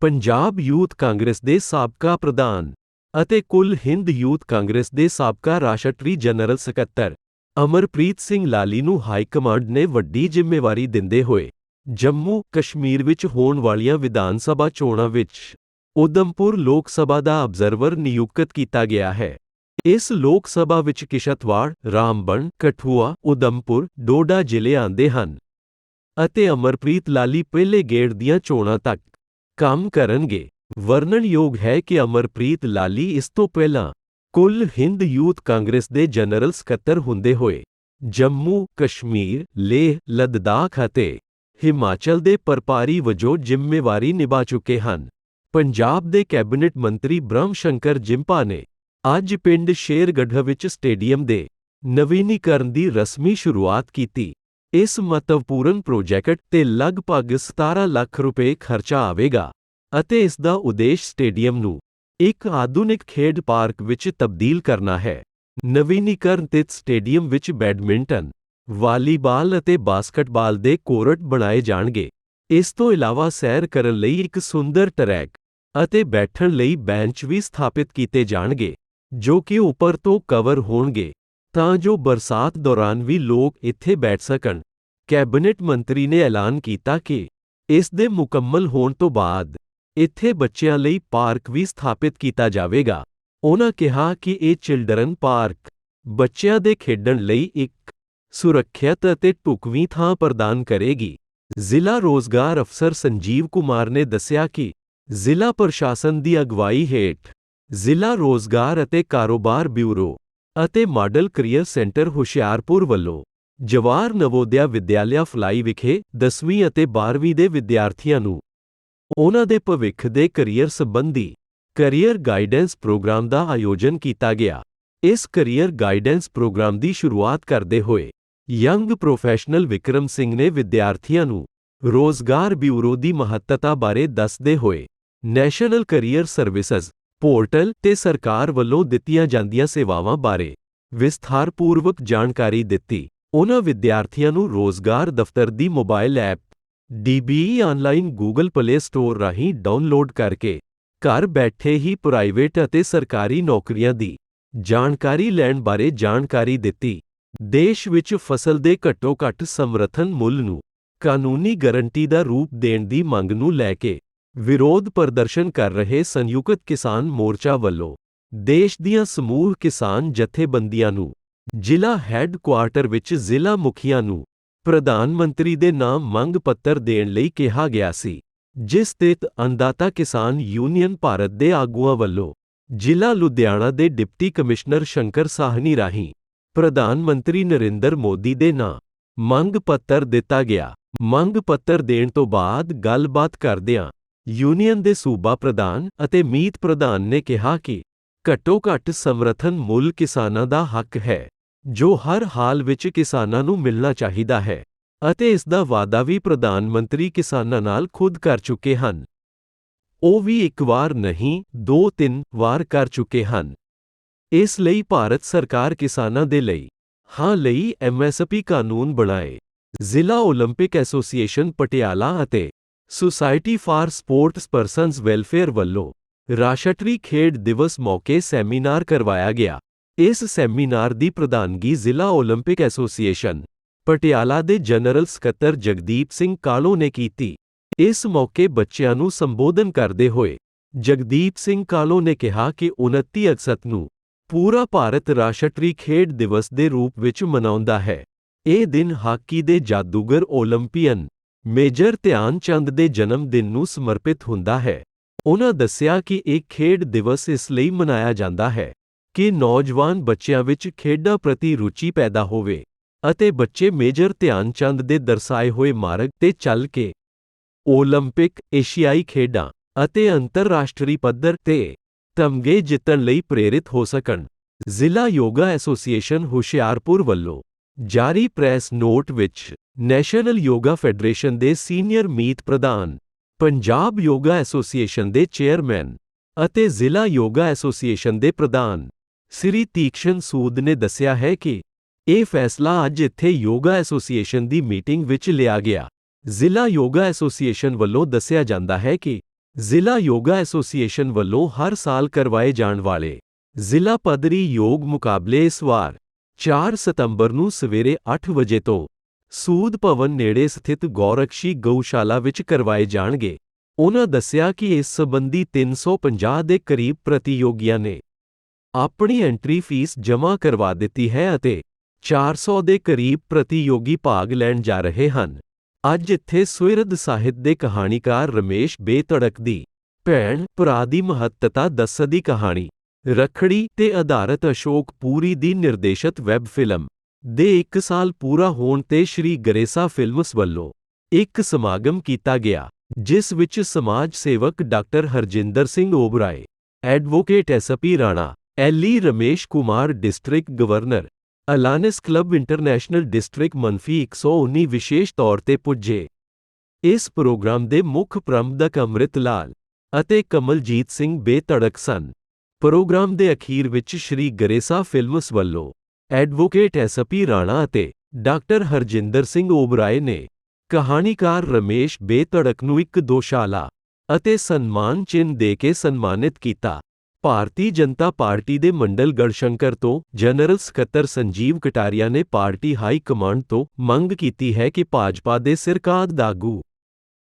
Punjab youth Congress ਦੇ ਸਾਬਕਾ ਪ੍ਰਧਾਨ ਅਤੇ ਕੁੱਲ ਹਿੰਦ ਯੂਥ ਕਾਂਗਰਸ ਦੇ ਸਾਬਕਾ ਰਾਸ਼ਟਰੀ ਜਨਰਲ ਸਕੱਤਰ ਅਮਰਪ੍ਰੀਤ ਸਿੰਘ ਲਾਲੀ ਨੂੰ ਹਾਈ ਕਮਾਂਡ ਨੇ ਵੱਡੀ ਜ਼ਿੰਮੇਵਾਰੀ ਦਿੰਦੇ ਹੋਏ ਜੰਮੂ ਕਸ਼ਮੀਰ ਵਿੱਚ ਹੋਣ ਵਾਲੀਆਂ ਵਿਧਾਨ ਸਭਾ ਚੋਣਾਂ ਵਿੱਚ ਉਦਮਪੁਰ ਲੋਕ ਸਭਾ ਦਾ ਅਬਜ਼ਰਵਰ ਨਿਯੁਕਤ ਕੀਤਾ ਗਿਆ ਹੈ। ਇਸ ਲੋਕ ਸਭਾ ਵਿੱਚ ਕਿਸ਼ਤਵਾੜ ਰਾਮਬਨ ਕਠੂਆ, ਉਦਮਪੁਰ, ਡੋਡਾ ਜ਼ਿਲ੍ਹੇ ਆਉਂਦੇ ਹਨ। ਅਤੇ ਅਮਰਪ੍ਰੀਤ ਲਾਲੀ ਪਹਿਲੇ ਗੇੜ ਦੀਆਂ ਚੋਣਾਂ ਤੱਕ ਕੰਮ ਕਰਨਗੇ। ਵਰਣਨਯੋਗ ਹੈ ਕਿ ਅਮਰਪ੍ਰੀਤ ਲਾਲੀ ਇਸ ਤੋਂ ਪਹਿਲਾਂ ਕੁੱਲ ਹਿੰਦ ਯੂਥ ਕਾਂਗਰਸ ਦੇ ਜਨਰਲ ਸਕੱਤਰ ਹੁੰਦੇ ਹੋਏ ਜੰਮੂ, ਕਸ਼ਮੀਰ, ਲੇਹ, ਲੱਦਾਖ ਅਤੇ ਹਿਮਾਚਲ ਦੇ ਪਰਪਾਰੀ ਵਜੋਂ ਜ਼ਿੰਮੇਵਾਰੀ ਨਿਭਾ ਚੁੱਕੇ ਹਨ। ਪੰਜਾਬ ਦੇ ਕੈਬਨਿਟ ਮੰਤਰੀ ਬ੍ਰਹਮ ਸ਼ੰਕਰ ਜਿੰਪਾ ਨੇ ਅੱਜ ਪਿੰਡ ਸ਼ੇਰਗੜ੍ਹ ਵਿੱਚ ਸਟੇਡੀਅਮ ਦੇ ਨਵੀਨੀਕਰਨ ਦੀ ਰਸਮੀ ਸ਼ੁਰੂਆਤ ਕੀਤੀ। ਇਸ ਮਹੱਤਵਪੂਰਨ ਪ੍ਰੋਜੈਕਟ ਤੇ ਲਗਭਗ 17 ਲੱਖ ਰੁਪਏ ਖਰਚਾ ਆਵੇਗਾ ਅਤੇ ਇਸ ਦਾ ਉਦੇਸ਼ ਸਟੇਡੀਅਮ ਨੂੰ ਇੱਕ ਆਧੁਨਿਕ ਖੇਡ ਪਾਰਕ ਵਿੱਚ ਤਬਦੀਲ ਕਰਨਾ ਹੈ। ਨਵੀਨੀਕਰਨਿਤ ਸਟੇਡੀਅਮ ਵਿੱਚ ਬੈਡਮਿੰਟਨ, ਵਾਲੀਬਾਲ ਅਤੇ ਬਾਸਕਟਬਾਲ ਦੇ ਕੋਰਟ ਬਣਾਏ ਜਾਣਗੇ। ਇਸ ਤੋਂ ਇਲਾਵਾ ਸੈਰ ਕਰਨ ਲਈ ਇੱਕ ਸੁੰਦਰ ਟਰੈਕ ਅਤੇ ਬੈਠਣ ਲਈ ਬੈਂਚ ਵੀ ਸਥਾਪਿਤ ਕੀਤੇ ਜਾਣਗੇ, ਜੋ ਕਿ ਉੱਪਰ ਤੋਂ ਕਵਰ ਹੋਣਗੇ। ਤਾਂ ਜੋ ਬਰਸਾਤ ਦੌਰਾਨ ਵੀ ਲੋਕ ਇੱਥੇ ਬੈਠ ਸਕਣ। ਕੈਬਨਿਟ ਮੰਤਰੀ ਨੇ ਐਲਾਨ ਕੀਤਾ ਕਿ ਇਸ ਦੇ ਮੁਕੰਮਲ ਹੋਣ ਤੋਂ ਬਾਅਦ ਇੱਥੇ ਬੱਚਿਆਂ ਲਈ ਪਾਰਕ ਵੀ ਸਥਾਪਿਤ ਕੀਤਾ ਜਾਵੇਗਾ। ਉਹਨਾਂ ਕਿਹਾ ਕਿ ਇਹ ਚਿਲਡਰਨ ਪਾਰਕ ਬੱਚਿਆਂ ਦੇ ਖੇਡਣ ਲਈ ਇੱਕ ਸੁਰੱਖਿਅਤ ਅਤੇ ਢੁਕਵੀਂ ਥਾਂ ਪ੍ਰਦਾਨ ਕਰੇਗੀ। ਜ਼ਿਲ੍ਹਾ ਰੋਜ਼ਗਾਰ ਅਫਸਰ ਸੰਜੀਵ ਕੁਮਾਰ ਨੇ ਦੱਸਿਆ ਕਿ ਜ਼ਿਲ੍ਹਾ ਪ੍ਰਸ਼ਾਸਨ ਦੀ ਅਗਵਾਈ ਹੇਠ ਜ਼ਿਲ੍ਹਾ ਰੋਜ਼ਗਾਰ ਅਤੇ ਕਾਰੋਬਾਰ ਬਿਊਰੋ ਅਤੇ ਮਾਡਲ ਕਰੀਅਰ ਸੈਂਟਰ ਹੁਸ਼ਿਆਰਪੁਰ ਵੱਲੋਂ ਜਵਾਰ ਨਵੋਦਿਆ ਵਿਦਿਆਲਿਆ ਫਲਾਈ ਵਿਖੇ 10ਵੀਂ ਅਤੇ 12ਵੀਂ ਦੇ ਵਿਦਿਆਰਥੀਆਂ ਨੂੰ ਉਹਨਾਂ ਦੇ ਭਵਿੱਖ ਦੇ ਕਰੀਅਰ ਸੰਬੰਧੀ ਕਰੀਅਰ ਗਾਈਡੈਂਸ ਪ੍ਰੋਗਰਾਮ ਦਾ ਆਯੋਜਨ ਕੀਤਾ ਗਿਆ। ਇਸ ਕਰੀਅਰ ਗਾਈਡੈਂਸ ਪ੍ਰੋਗਰਾਮ ਦੀ ਸ਼ੁਰੂਆਤ ਕਰਦੇ ਹੋਏ ਯੰਗ ਪ੍ਰੋਫੈਸ਼ਨਲ ਵਿਕਰਮ ਸਿੰਘ ਨੇ ਵਿਦਿਆਰਥੀਆਂ ਨੂੰ ਰੋਜ਼ਗਾਰ ਬਿਊਰੋ ਦੀ ਮਹੱਤਤਾ ਬਾਰੇ ਦੱਸਦੇ ਹੋਏ ਨੈਸ਼ਨਲ ਕਰੀਅਰ ਸਰਵਿਸਿਜ਼ ਪੋਰਟਲ ਤੇ ਸਰਕਾਰ ਵੱਲੋਂ ਦਿੱਤੀਆਂ ਜਾਂਦੀਆਂ ਸੇਵਾਵਾਂ ਬਾਰੇ ਵਿਸਥਾਰਪੂਰਵਕ ਜਾਣਕਾਰੀ ਦਿੱਤੀ। ਉਹਨਾਂ ਵਿਦਿਆਰਥੀਆਂ ਨੂੰ ਰੋਜ਼ਗਾਰ ਦਫ਼ਤਰ ਦੀ mobile app DBE online Google play store ਰਾਹੀਂ ਡਾਊਨਲੋਡ ਕਰਕੇ ਘਰ ਬੈਠੇ ਹੀ ਪ੍ਰਾਈਵੇਟ ਅਤੇ ਸਰਕਾਰੀ ਨੌਕਰੀਆਂ ਦੀ ਜਾਣਕਾਰੀ ਲੈਣ ਬਾਰੇ ਜਾਣਕਾਰੀ ਦਿੱਤੀ। ਦੇਸ਼ ਵਿੱਚ ਫਸਲ ਦੇ ਘੱਟੋ-ਘੱਟ ਸਮਰਥਨ ਮੁੱਲ ਨੂੰ ਕਾਨੂੰਨੀ ਗਾਰੰਟੀ ਦਾ ਰੂਪ ਦੇਣ ਦੀ ਮੰਗ ਨੂੰ ਲੈ ਕੇ ਵਿਰੋਧ ਪ੍ਰਦਰਸ਼ਨ ਕਰ ਰਹੇ ਸੰਯੁਕਤ ਕਿਸਾਨ ਮੋਰਚਾ ਵੱਲੋਂ ਦੇਸ਼ ਦੀਆਂ ਸਮੂਹ ਕਿਸਾਨ ਜਥੇਬੰਦੀਆਂ ਨੂੰ ਜ਼ਿਲ੍ਹਾ ਹੈੱਡਕੁਆਰਟਰ ਵਿੱਚ ਜ਼ਿਲ੍ਹਾ ਮੁਖੀਆਂ ਨੂੰ ਪ੍ਰਧਾਨ ਮੰਤਰੀ ਦੇ ਨਾਮ ਮੰਗ ਪੱਤਰ ਦੇਣ ਲਈ ਕਿਹਾ ਗਿਆ ਸੀ, ਜਿਸ ਤੇ ਅੰਦਾਤਾ ਕਿਸਾਨ ਯੂਨੀਅਨ ਭਾਰਤ ਦੇ ਆਗੂਆਂ ਵੱਲੋਂ ਜ਼ਿਲ੍ਹਾ ਲੁਧਿਆਣਾ ਦੇ ਡਿਪਟੀ ਕਮਿਸ਼ਨਰ ਸ਼ੰਕਰ ਸਾਹਨੀ ਰਾਹੀਂ ਪ੍ਰਧਾਨ ਮੰਤਰੀ ਨਰਿੰਦਰ ਮੋਦੀ ਦੇ ਨਾਂ ਮੰਗ ਪੱਤਰ ਦਿੱਤਾ ਗਿਆ। ਮੰਗ ਪੱਤਰ ਦੇਣ ਤੋਂ ਬਾਅਦ ਗੱਲਬਾਤ ਕਰਦਿਆਂ ਯੂਨੀਅਨ ਦੇ ਸੂਬਾ ਪ੍ਰਧਾਨ ਅਤੇ ਮੀਤ ਪ੍ਰਧਾਨ ਨੇ ਕਿਹਾ ਕਿ ਘੱਟੋ-ਘੱਟ ਸਮਰਥਨ ਮੁੱਲ ਕਿਸਾਨਾਂ ਦਾ ਹੱਕ ਹੈ ਜੋ ਹਰ ਹਾਲ ਵਿੱਚ ਕਿਸਾਨਾਂ ਨੂੰ ਮਿਲਣਾ ਚਾਹੀਦਾ ਹੈ ਅਤੇ ਇਸ ਦਾ ਵਾਅਦਾ ਵੀ ਪ੍ਰਧਾਨ ਮੰਤਰੀ ਕਿਸਾਨਾਂ ਨਾਲ ਖੁਦ ਕਰ ਚੁੱਕੇ ਹਨ ਉਹ ਵੀ ਇੱਕ ਵਾਰ ਨਹੀਂ ਦੋ ਤਿੰਨ ਵਾਰ ਕਰ ਚੁੱਕੇ ਹਨ ਇਸ ਲਈ ਭਾਰਤ ਸਰਕਾਰ ਕਿਸਾਨਾਂ ਦੇ ਲਈ ਹਾਂ ਲਈ ਐਮਐਸਪੀ ਕਾਨੂੰਨ ਬਣਾਏ ਜ਼ਿਲ੍ਹਾ 올림픽 ਐਸੋਸੀਏਸ਼ਨ ਪਟਿਆਲਾ ਅਤੇ society for sports persons welfare ਵੱਲੋਂ ਰਾਸ਼ਟਰੀ ਖੇਡ ਦਿਵਸ ਮੌਕੇ ਸੈਮੀਨਾਰ ਕਰਵਾਇਆ ਗਿਆ। ਇਸ ਸੈਮੀਨਾਰ ਦੀ ਪ੍ਰਧਾਨਗੀ ਜ਼ਿਲ੍ਹਾ 올림픽 ਐਸੋਸੀਏਸ਼ਨ ਪਟਿਆਲਾ ਦੇ ਜਨਰਲ ਸਕੱਤਰ ਜਗਦੀਪ ਸਿੰਘ ਕਾਲੋ ਨੇ ਕੀਤੀ। ਇਸ ਮੌਕੇ ਬੱਚਿਆਂ ਨੂੰ ਸੰਬੋਧਨ ਕਰਦੇ ਹੋਏ ਜਗਦੀਪ ਸਿੰਘ ਕਾਲੋ ਨੇ ਕਿਹਾ ਕਿ 29 ਅਗਸਤ ਨੂੰ ਪੂਰਾ ਭਾਰਤ ਰਾਸ਼ਟਰੀ ਖੇਡ ਦਿਵਸ ਦੇ ਰੂਪ ਵਿੱਚ ਮਨਾਉਂਦਾ ਹੈ। ਇਹ ਦਿਨ ਹਾਕੀ ਦੇ ਜਾਦੂਗਰ 올림픽ੀਅਨ ਮੇਜਰ ਧਿਆਨ ਚੰਦ ਦੇ ਜਨਮ ਦਿਨ ਨੂੰ ਸਮਰਪਿਤ ਹੁੰਦਾ ਹੈ ਉਹਨਾਂ ਦੱਸਿਆ ਕਿ ਇਹ ਖੇਡ ਦਿਵਸ ਇਸ ਲਈ ਮਨਾਇਆ ਜਾਂਦਾ ਹੈ ਕਿ ਨੌਜਵਾਨ ਬੱਚਿਆਂ ਵਿੱਚ ਖੇਡਾਂ ਪ੍ਰਤੀ ਰੁਚੀ ਪੈਦਾ ਹੋਵੇ ਅਤੇ ਬੱਚੇ ਮੇਜਰ ਧਿਆਨ ਚੰਦ ਦੇ ਦਰਸਾਏ ਹੋਏ ਮਾਰਗ ਤੇ ਚੱਲ ਕੇ 올림픽 ਏਸ਼ੀਆਈ ਖੇਡਾਂ ਅਤੇ ਅੰਤਰਰਾਸ਼ਟਰੀ ਪੱਧਰ ਤੇ ਤਮਗੇ ਜਿੱਤਣ ਲਈ ਪ੍ਰੇਰਿਤ ਹੋ ਸਕਣ ਜ਼ਿਲ੍ਹਾ ਯੋਗਾ ਐਸੋਸੀਏਸ਼ਨ ਹੁਸ਼ਿਆਰਪੁਰ ਵੱਲੋਂ ਜਾਰੀ ਪ੍ਰੈਸ ਨੋਟ ਵਿੱਚ ਨੈਸ਼ਨਲ ਯੋਗਾ ਫੈਡਰੇਸ਼ਨ ਦੇ ਸੀਨੀਅਰ ਮੀਤ ਪ੍ਰਧਾਨ, ਪੰਜਾਬ ਯੋਗਾ ਐਸੋਸੀਏਸ਼ਨ ਦੇ ਚੇਅਰਮੈਨ ਅਤੇ ਜ਼ਿਲ੍ਹਾ ਯੋਗਾ ਐਸੋਸੀਏਸ਼ਨ ਦੇ ਪ੍ਰਧਾਨ, ਸ੍ਰੀ ਤੀਕਸ਼ਨ ਸੂਦ ਨੇ ਦੱਸਿਆ ਹੈ ਕਿ ਇਹ ਫੈਸਲਾ ਅੱਜ ਇੱਥੇ ਯੋਗਾ ਐਸੋਸੀਏਸ਼ਨ ਦੀ ਮੀਟਿੰਗ ਵਿੱਚ ਲਿਆ ਗਿਆ। ਜ਼ਿਲ੍ਹਾ ਯੋਗਾ ਐਸੋਸੀਏਸ਼ਨ ਵੱਲੋਂ ਦੱਸਿਆ ਜਾਂਦਾ ਹੈ ਕਿ ਜ਼ਿਲ੍ਹਾ ਯੋਗਾ ਐਸੋਸੀਏਸ਼ਨ ਵੱਲੋਂ ਹਰ ਸਾਲ ਕਰਵਾਏ ਜਾਣ ਵਾਲੇ ਜ਼ਿਲ੍ਹਾ ਪੱਧਰੀ ਯੋਗ ਮੁਕਾਬਲੇ ਇਸ ਵਾਰ 4 ਸਤੰਬਰ ਨੂੰ ਸਵੇਰੇ 8 ਵਜੇ ਤੋਂ ਸੂਦ ਭਵਨ ਨੇੜੇ ਸਥਿਤ ਗੌਰਕਸ਼ੀ ਗਊਸ਼ਾਲਾ ਵਿੱਚ ਕਰਵਾਏ ਜਾਣਗੇ। ਉਹਨਾਂ ਦੱਸਿਆ ਕਿ ਇਸ ਸੰਬੰਧੀ 350 ਦੇ ਕਰੀਬ ਪ੍ਰਤੀਯੋਗੀਆਂ ਨੇ ਆਪਣੀ ਐਂਟਰੀ ਫੀਸ ਜਮ੍ਹਾਂ ਕਰਵਾ ਦਿੱਤੀ ਹੈ ਅਤੇ 400 ਦੇ ਕਰੀਬ ਪ੍ਰਤੀਯੋਗੀ ਭਾਗ ਲੈਣ ਜਾ ਰਹੇ ਹਨ। ਅੱਜ ਇੱਥੇ ਸੁਹਿਰਦ ਸਾਹਿਤ ਦੇ ਕਹਾਣੀਕਾਰ ਰਮੇਸ਼ ਬੇਤੜਕ ਦੀ ਭੈਣ ਭਰਾ ਦੀ ਮਹੱਤਤਾ ਦੱਸਦੀ ਕਹਾਣੀ। ਰਖੜੀ ਤੇ ਆਧਾਰਿਤ ਅਸ਼ੋਕ ਪੂਰੀ ਦੀ ਨਿਰਦੇਸ਼ਤ ਵੈਬ ਫਿਲਮ ਦੇ 1 ਸਾਲ ਪੂਰਾ ਹੋਣ ਤੇ ਸ਼੍ਰੀ ਗਰੇਸਾ ਫਿਲਮਸ ਵੱਲੋਂ ਇੱਕ ਸਮਾਗਮ ਕੀਤਾ ਗਿਆ, ਜਿਸ ਵਿੱਚ ਸਮਾਜ ਸੇਵਕ doctor Harjinder Singh Oberoi, advocate SP Rana, ally Ramesh Kumar district governor, alliance club international district ਮੰਫੀ 119 ਵਿਸ਼ੇਸ਼ ਤੌਰ ਤੇ ਪੁੱਜੇ। ਇਸ ਪ੍ਰੋਗਰਾਮ ਦੇ ਮੁੱਖ ਪ੍ਰਬੰਧਕ ਅੰਮ੍ਰਿਤ ਲਾਲ ਅਤੇ ਕਮਲਜੀਤ ਸਿੰਘ ਬੇਤੜਕ ਸਨ। ਪ੍ਰੋਗਰਾਮ ਦੇ ਅਖੀਰ ਵਿੱਚ ਸ਼੍ਰੀ ਗਰੇਸਾ ਫਿਲਮਸ ਵੱਲੋਂ ਐਡਵੋਕੇਟ ਐਸਪੀ ਰਾਣਾ ਅਤੇ ਡਾਕਟਰ ਹਰਜਿੰਦਰ ਸਿੰਘ ਓਬਰਾਏ ਨੇ ਕਹਾਣੀਕਾਰ ਰਮੇਸ਼ ਬੇਤੜਕ ਨੂੰ ਇੱਕ ਦੋਸ਼ਾਲਾ ਅਤੇ ਸਨਮਾਨ ਚਿੰਨ੍ਹ ਦੇ ਕੇ ਸਨਮਾਨਿਤ ਕੀਤਾ। ਭਾਰਤੀ ਜਨਤਾ ਪਾਰਟੀ ਦੇ ਮੰਡਲ ਗੜਸ਼ੰਕਰ ਤੋਂ ਜਨਰਲ ਸਕੱਤਰ ਸੰਜੀਵ ਕਟਾਰੀਆ ਨੇ ਪਾਰਟੀ ਹਾਈ ਕਮਾਂਡ ਤੋਂ ਮੰਗ ਕੀਤੀ ਹੈ ਕਿ ਭਾਜਪਾ ਦੇ ਸਿਰਕਾਦ ਦਾਗੂ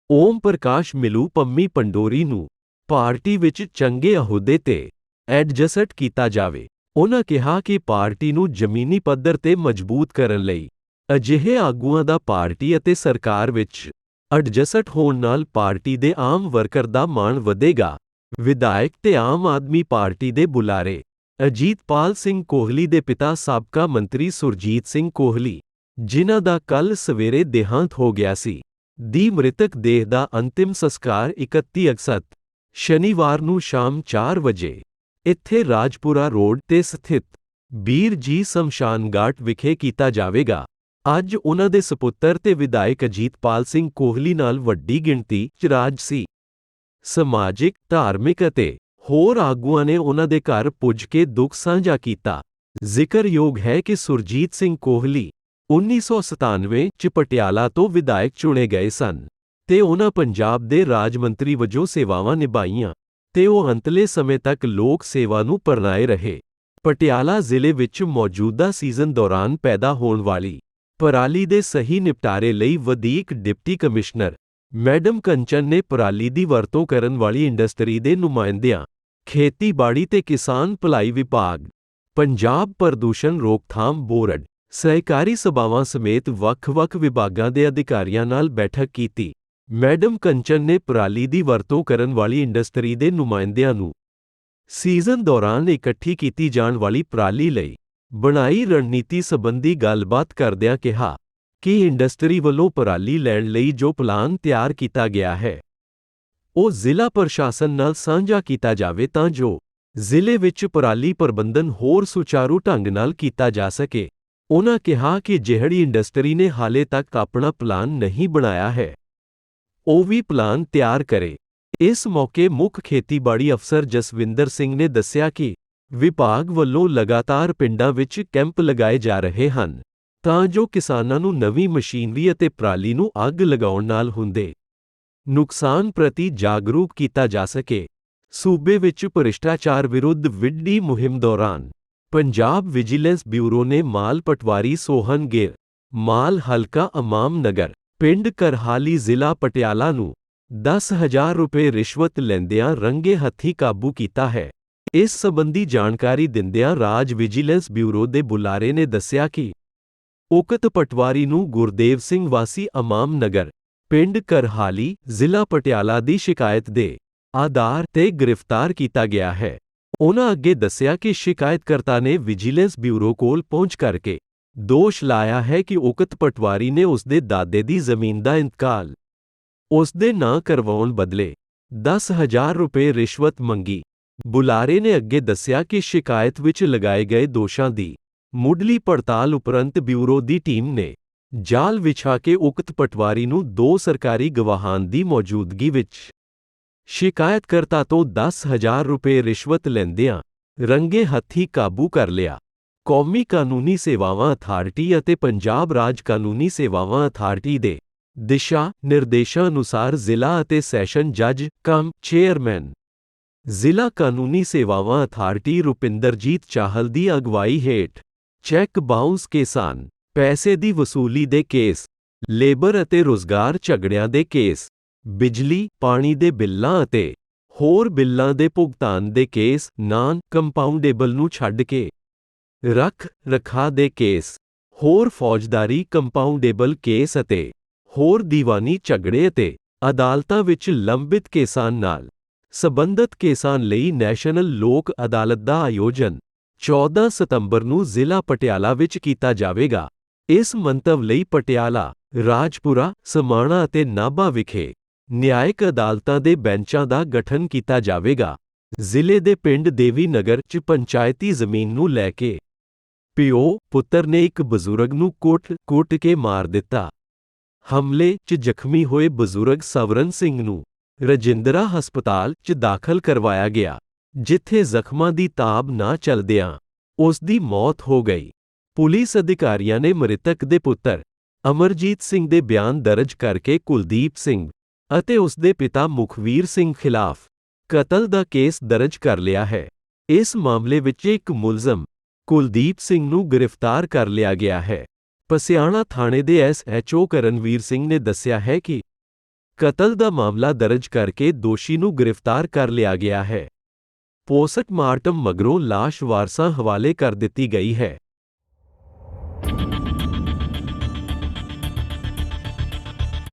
ਓਮ ਪ੍ਰਕਾਸ਼ ਮਿਲੂ ਪੰਮੀ ਪੰਡੋਰੀ ਨੂੰ ਪਾਰਟੀ ਵਿੱਚ ਚੰਗੇ ਅਹੁਦੇ ਤੇ ਐਡਜਸਟ ਕੀਤਾ ਜਾਵੇ। ਉਨ੍ਹਾਂ ਕਿਹਾ ਕਿ ਪਾਰਟੀ ਨੂੰ ਜ਼ਮੀਨੀ ਪੱਧਰ ਤੇ ਮਜ਼ਬੂਤ ਕਰਨ ਲਈ ਅਜਿਹੇ ਆਗੂਆਂ ਦਾ ਪਾਰਟੀ ਅਤੇ ਸਰਕਾਰ ਵਿੱਚ ਅਡਜਸਟ ਹੋਣ ਨਾਲ ਪਾਰਟੀ ਦੇ ਆਮ ਵਰਕਰ ਦਾ ਮਾਣ ਵਧੇਗਾ। ਵਿਧਾਇਕ ਤੇ ਆਮ ਆਦਮੀ ਪਾਰਟੀ ਦੇ ਬੁਲਾਰੇ ਅਜੀਤਪਾਲ ਸਿੰਘ ਕੋਹਲੀ ਦੇ ਪਿਤਾ ਸਾਬਕਾ ਮੰਤਰੀ ਸੁਰਜੀਤ ਸਿੰਘ ਕੋਹਲੀ, ਜਿਨ੍ਹਾਂ ਦਾ ਕੱਲ ਸਵੇਰੇ ਦੇਹਾਂਤ ਹੋ ਗਿਆ ਸੀ, ਦੀ ਮ੍ਰਿਤਕ ਦੇਹ ਦਾ ਅੰਤਿਮ ਸੰਸਕਾਰ 31 ਅਗਸਤ ਸ਼ਨੀਵਾਰ ਨੂੰ ਸ਼ਾਮ 4 ਵਜੇ ਇੱਥੇ ਰਾਜਪੁਰਾ ਰੋਡ ਤੇ ਸਥਿਤ ਬੀਰ ਜੀ ਸ਼ਮਸ਼ਾਨ ਘਾਟ ਵਿਖੇ ਕੀਤਾ ਜਾਵੇਗਾ। ਅੱਜ ਉਹਨਾਂ ਦੇ ਸੁਪੁੱਤਰ ਤੇ ਵਿਧਾਇਕ ਅਜੀਤਪਾਲ ਸਿੰਘ ਕੋਹਲੀ ਨਾਲ ਵੱਡੀ ਗਿਣਤੀ 'ਚ ਰਾਜਸੀ ਸਮਾਜਿਕ, ਧਾਰਮਿਕ ਅਤੇ ਹੋਰ ਆਗੂਆਂ ਨੇ ਉਹਨਾਂ ਦੇ ਘਰ ਪੁੱਜ ਕੇ ਦੁੱਖ ਸਾਂਝਾ ਕੀਤਾ। ਜ਼ਿਕਰਯੋਗ ਹੈ ਕਿ ਸੁਰਜੀਤ ਸਿੰਘ ਕੋਹਲੀ 1997 ਚ ਪਟਿਆਲਾ ਤੋਂ ਵਿਧਾਇਕ ਚੁਣੇ ਗਏ ਸਨ ਤੇ ਉਹਨਾਂ ਪੰਜਾਬ ਦੇ ਰਾਜ ਮੰਤਰੀ ਵਜੋਂ ਸੇਵਾਵਾਂ ਨਿਭਾਈਆਂ। ਤੇ ਉਹ ਅੰਤਲੇ ਸਮੇਂ ਤੱਕ ਲੋਕ ਸੇਵਾ ਨੂੰ ਪਰਨਾਏ ਰਹੇ। ਪਟਿਆਲਾ ਜ਼ਿਲ੍ਹੇ ਵਿੱਚ ਮੌਜੂਦਾ ਸੀਜ਼ਨ ਦੌਰਾਨ ਪੈਦਾ ਹੋਣ ਵਾਲੀ ਪਰਾਲੀ ਦੇ ਸਹੀ ਨਿਪਟਾਰੇ ਲਈ ਵਧੀਕ ਡਿਪਟੀ ਕਮਿਸ਼ਨਰ ਮੈਡਮ ਕੰਚਨ ਨੇ ਪਰਾਲੀ ਦੀ ਵਰਤੋਂ ਕਰਨ ਵਾਲੀ ਇੰਡਸਟਰੀ ਦੇ ਨੁਮਾਇੰਦਿਆਂ, ਖੇਤੀਬਾੜੀ ਤੇ ਕਿਸਾਨ ਭਲਾਈ ਵਿਭਾਗ, ਪੰਜਾਬ ਪ੍ਰਦੂਸ਼ਣ ਰੋਕਥਾਮ ਬੋਰਡ, ਸਹਿਕਾਰੀ ਸਭਾਵਾਂ ਸਮੇਤ ਵੱਖ-ਵੱਖ ਵਿਭਾਗਾਂ ਦੇ ਅਧਿਕਾਰੀਆਂ ਨਾਲ ਬੈਠਕ ਕੀਤੀ। ਮੈਡਮ ਕੰਚਨ ਨੇ ਪਰਾਲੀ ਦੀ ਵਰਤੋਂ ਕਰਨ ਵਾਲੀ ਇੰਡਸਟਰੀ ਦੇ ਨੁਮਾਇੰਦਿਆਂ ਨੂੰ ਸੀਜ਼ਨ ਦੌਰਾਨ ਇਕੱਠੀ ਕੀਤੀ ਜਾਣ ਵਾਲੀ ਪਰਾਲੀ ਲਈ ਬਣਾਈ ਰਣਨੀਤੀ ਸੰਬੰਧੀ ਗੱਲਬਾਤ ਕਰਦਿਆਂ ਕਿਹਾ ਕਿ ਇੰਡਸਟਰੀ ਵੱਲੋਂ ਪਰਾਲੀ ਲੈਣ ਲਈ ਜੋ ਪਲਾਨ ਤਿਆਰ ਕੀਤਾ ਗਿਆ ਹੈ, ਉਹ ਜ਼ਿਲ੍ਹਾ ਪ੍ਰਸ਼ਾਸਨ ਨਾਲ ਸਾਂਝਾ ਕੀਤਾ ਜਾਵੇ ਤਾਂ ਜੋ ਜ਼ਿਲ੍ਹੇ ਵਿੱਚ ਪਰਾਲੀ ਪ੍ਰਬੰਧਨ ਹੋਰ ਸੁਚਾਰੂ ਢੰਗ ਨਾਲ ਕੀਤਾ ਜਾ ਸਕੇ। ਉਹਨਾਂ ਕਿਹਾ ਕਿ ਜਿਹੜੀ ਇੰਡਸਟਰੀ ਨੇ ਹਾਲੇ ਤੱਕ ਆਪਣਾ ਪਲਾਨ ਨਹੀਂ ਬਣਾਇਆ ਹੈ ਉਹ ਵੀ ਪਲਾਨ ਤਿਆਰ ਕਰੇ। ਇਸ ਮੌਕੇ ਮੁੱਖ ਖੇਤੀਬਾੜੀ ਅਫਸਰ ਜਸਵਿੰਦਰ ਸਿੰਘ ਨੇ ਦੱਸਿਆ ਕਿ ਵਿਭਾਗ ਵੱਲੋਂ ਲਗਾਤਾਰ ਪਿੰਡਾਂ ਵਿੱਚ ਕੈਂਪ ਲਗਾਏ ਜਾ ਰਹੇ ਹਨ, ਤਾਂ ਜੋ ਕਿਸਾਨਾਂ ਨੂੰ ਨਵੀਂ ਮਸ਼ੀਨਰੀ ਅਤੇ ਪਰਾਲੀ ਨੂੰ ਅੱਗ ਲਗਾਉਣ ਨਾਲ ਹੁੰਦੇ ਨੁਕਸਾਨ ਪ੍ਰਤੀ ਜਾਗਰੂਕ ਕੀਤਾ ਜਾ ਸਕੇ। ਸੂਬੇ ਵਿੱਚ ਭ੍ਰਿਸ਼ਟਾਚਾਰ ਵਿਰੁੱਧ ਵਿੱਢੀ ਮੁਹਿੰਮ ਦੌਰਾਨ ਪੰਜਾਬ ਵਿਜੀਲੈਂਸ ਬਿਊਰੋ ਨੇ ਮਾਲ ਪਟਵਾਰੀ ਸੋਹਨ ਗਿਰ ਮਾਲ ਹਲਕਾ ਅਮਾਮ ਨਗਰ ਪਿੰਡ ਕਰਹਾਲੀ ਜ਼ਿਲ੍ਹਾ ਪਟਿਆਲਾ ਨੂੰ 10000 ਰੁਪਏ ਰਿਸ਼ਵਤ ਲੈਂਦਿਆਂ ਰੰਗੇ ਹੱਥੀ ਕਾਬੂ ਕੀਤਾ ਹੈ। ਇਸ ਸਬੰਧੀ ਜਾਣਕਾਰੀ ਦਿੰਦਿਆਂ ਰਾਜ ਵਿਜੀਲੈਂਸ ਬਿਊਰੋ ਦੇ ਬੁਲਾਰੇ ਨੇ ਦੱਸਿਆ ਕਿ ਉਕਤ ਪਟਵਾਰੀ ਨੂੰ ਗੁਰਦੇਵ ਸਿੰਘ ਵਾਸੀ ਅਮਾਮ ਨਗਰ, ਪਿੰਡ ਕਰਹਾਲੀ ਜ਼ਿਲ੍ਹਾ ਪਟਿਆਲਾ ਦੀ ਸ਼ਿਕਾਇਤ ਦੇ ਆਧਾਰ ਤੇ ਗ੍ਰਿਫਤਾਰ ਕੀਤਾ ਗਿਆ ਹੈ। ਉਹਨਾਂ ਅੱਗੇ ਦੱਸਿਆ ਕਿ ਸ਼ਿਕਾਇਤਕਰਤਾ ਨੇ ਵਿਜੀਲੈਂਸ ਬਿਊਰੋ ਕੋਲ ਪਹੁੰਚ ਕਰਕੇ ਦੋਸ਼ ਲਾਇਆ ਹੈ ਕਿ ਉਕਤ ਪਟਵਾਰੀ ਨੇ ਉਸਦੇ ਦਾਦੇ ਦੀ ਜ਼ਮੀਨ ਦਾ ਇੰਤਕਾਲ। ਉਸ ਦੇ ਨਾਂ ਕਰਵਾਉਣ ਬਦਲੇ 10000 ਰੁਪਏ ਰਿਸ਼ਵਤ ਮੰਗੀ। ਬੁਲਾਰੇ ਨੇ ਅੱਗੇ ਦੱਸਿਆ ਕਿ ਸ਼ਿਕਾਇਤ ਵਿੱਚ ਲਗਾਏ ਗਏ ਦੋਸ਼ਾਂ ਦੀ ਮੁੱਢਲੀ ਪੜਤਾਲ ਉਪਰੰਤ ਬਿਊਰੋ ਦੀ ਟੀਮ ਨੇ ਜਾਲ ਵਿਛਾ ਕੇ ਉਕਤ ਪਟਵਾਰੀ ਨੂੰ ਦੋ ਸਰਕਾਰੀ ਗਵਾਹਾਂ ਦੀ ਮੌਜੂਦਗੀ ਵਿੱਚ ਸ਼ਿਕਾਇਤਕਰਤਾ ਤੋਂ 10000 ਰੁਪਏ ਰਿਸ਼ਵਤ ਲੈਂਦਿਆਂ ਰੰਗੇ ਹੱਥੀ ਕਾਬੂ ਕਰ ਲਿਆ। ਕੌਮੀ ਕਾਨੂੰਨੀ ਸੇਵਾਵਾਂ ਅਥਾਰਟੀ ਅਤੇ ਪੰਜਾਬ ਰਾਜ ਕਾਨੂੰਨੀ ਸੇਵਾਵਾਂ ਅਥਾਰਟੀ ਦੇ ਦਿਸ਼ਾ ਨਿਰਦੇਸ਼ਾਂ ਅਨੁਸਾਰ ਜ਼ਿਲ੍ਹਾ ਅਤੇ ਸੈਸ਼ਨ ਜੱਜ, ਕਮ, ਚੇਅਰਮੈਨ। ਜ਼ਿਲ੍ਹਾ ਕਾਨੂੰਨੀ ਸੇਵਾਵਾਂ ਅਥਾਰਟੀ ਰੁਪਿੰਦਰਜੀਤ ਚਾਹਲ ਦੀ ਅਗਵਾਈ ਹੇਠ ਚੈੱਕ ਬਾਉਂਸ ਕੇਸਾਂ, ਪੈਸੇ ਦੀ ਵਸੂਲੀ ਦੇ ਕੇਸ, ਲੇਬਰ ਅਤੇ ਰੋਜ਼ਗਾਰ ਝਗੜਿਆਂ ਦੇ ਕੇਸ, ਬਿਜਲੀ, ਪਾਣੀ ਦੇ ਬਿੱਲਾਂ ਅਤੇ ਹੋਰ ਬਿੱਲਾਂ ਦੇ ਭੁਗਤਾਨ ਦੇ ਕੇਸ, ਨਾਨ ਕੰਪਾਊਂਡੇਬਲ ਨੂੰ ਛੱਡ ਕੇ ਰੱਖ ਰਖਾ ਦੇ ਕੇਸ। ਹੋਰ ਫੌਜਦਾਰੀ ਕੰਪਾਊਂਡੇਬਲ ਕੇਸ ਅਤੇ ਹੋਰ ਦੀਵਾਨੀ ਝਗੜੇ ਅਤੇ ਅਦਾਲਤਾਂ ਵਿੱਚ ਲੰਬਿਤ ਕੇਸਾਂ ਨਾਲ ਸਬੰਧਤ ਕੇਸਾਂ ਲਈ ਨੈਸ਼ਨਲ ਲੋਕ ਅਦਾਲਤ ਦਾ ਆਯੋਜਨ 14 ਸਤੰਬਰ ਨੂੰ ਜ਼ਿਲ੍ਹਾ ਪਟਿਆਲਾ ਵਿੱਚ ਕੀਤਾ ਜਾਵੇਗਾ। ਇਸ ਮੰਤਵ ਲਈ ਪਟਿਆਲਾ, ਰਾਜਪੁਰਾ, ਸਮਾਣਾ ਅਤੇ ਨਾਭਾ ਵਿਖੇ ਨਿਆਇਕ ਅਦਾਲਤਾਂ ਦੇ ਬੈਂਚਾਂ ਦਾ ਗਠਨ ਕੀਤਾ ਜਾਵੇਗਾ। ਜ਼ਿਲ੍ਹੇ ਦੇ ਪਿੰਡ ਦੇਵੀ ਨਗਰ 'ਚ ਪੰਚਾਇਤੀ ਜ਼ਮੀਨ ਨੂੰ ਲੈ ਕੇ ਪਿਓ ਪੁੱਤਰ ਨੇ ਇੱਕ ਬਜ਼ੁਰਗ ਨੂੰ ਕੁੱਟ-ਕੁੱਟ ਕੇ ਮਾਰ ਦਿੱਤਾ। ਹਮਲੇ 'ਚ ਜ਼ਖਮੀ ਹੋਏ ਬਜ਼ੁਰਗ ਸਵਰਨ ਸਿੰਘ ਨੂੰ ਰਜਿੰਦਰਾ ਹਸਪਤਾਲ 'ਚ ਦਾਖਲ ਕਰਵਾਇਆ ਗਿਆ, ਜਿੱਥੇ ਜ਼ਖਮਾਂ ਦੀ ਤਾਬ ਨਾ ਚਲਦਿਆਂ ਉਸ ਦੀ ਮੌਤ ਹੋ ਗਈ। ਪੁਲਿਸ ਅਧਿਕਾਰੀਆਂ ਨੇ ਮ੍ਰਿਤਕ ਦੇ ਪੁੱਤਰ ਅਮਰਜੀਤ ਸਿੰਘ ਦੇ ਬਿਆਨ ਦਰਜ ਕਰਕੇ ਕੁਲਦੀਪ ਸਿੰਘ ਅਤੇ ਉਸ ਦੇ ਪਿਤਾ ਮੁਖਵੀਰ ਸਿੰਘ ਖਿਲਾਫ ਕਤਲ ਦਾ ਕੇਸ ਦਰਜ ਕਰ ਲਿਆ ਹੈ। ਇਸ ਮਾਮਲੇ ਵਿੱਚ ਇੱਕ ਮੁਲਜ਼ਮ ਕੁਲਦੀਪ ਸਿੰਘ ਨੂੰ ਗ੍ਰਿਫਤਾਰ ਕਰ ਲਿਆ ਗਿਆ ਹੈ। ਪਸਿਆਣਾ ਥਾਣੇ ਦੇ ਐਸਐਚਓ ਕਰਨਵੀਰ ਸਿੰਘ ਨੇ ਦੱਸਿਆ ਹੈ ਕਿ ਕਤਲ ਦਾ ਮਾਮਲਾ ਦਰਜ ਕਰਕੇ ਦੋਸ਼ੀ ਨੂੰ ਗ੍ਰਿਫਤਾਰ ਕਰ ਲਿਆ ਗਿਆ ਹੈ। ਪੋਸਟਮਾਰਟਮ ਮਗਰੋਂ ਲਾਸ਼ ਵਾਰਸਾਂ ਹਵਾਲੇ ਕਰ ਦਿੱਤੀ ਗਈ ਹੈ।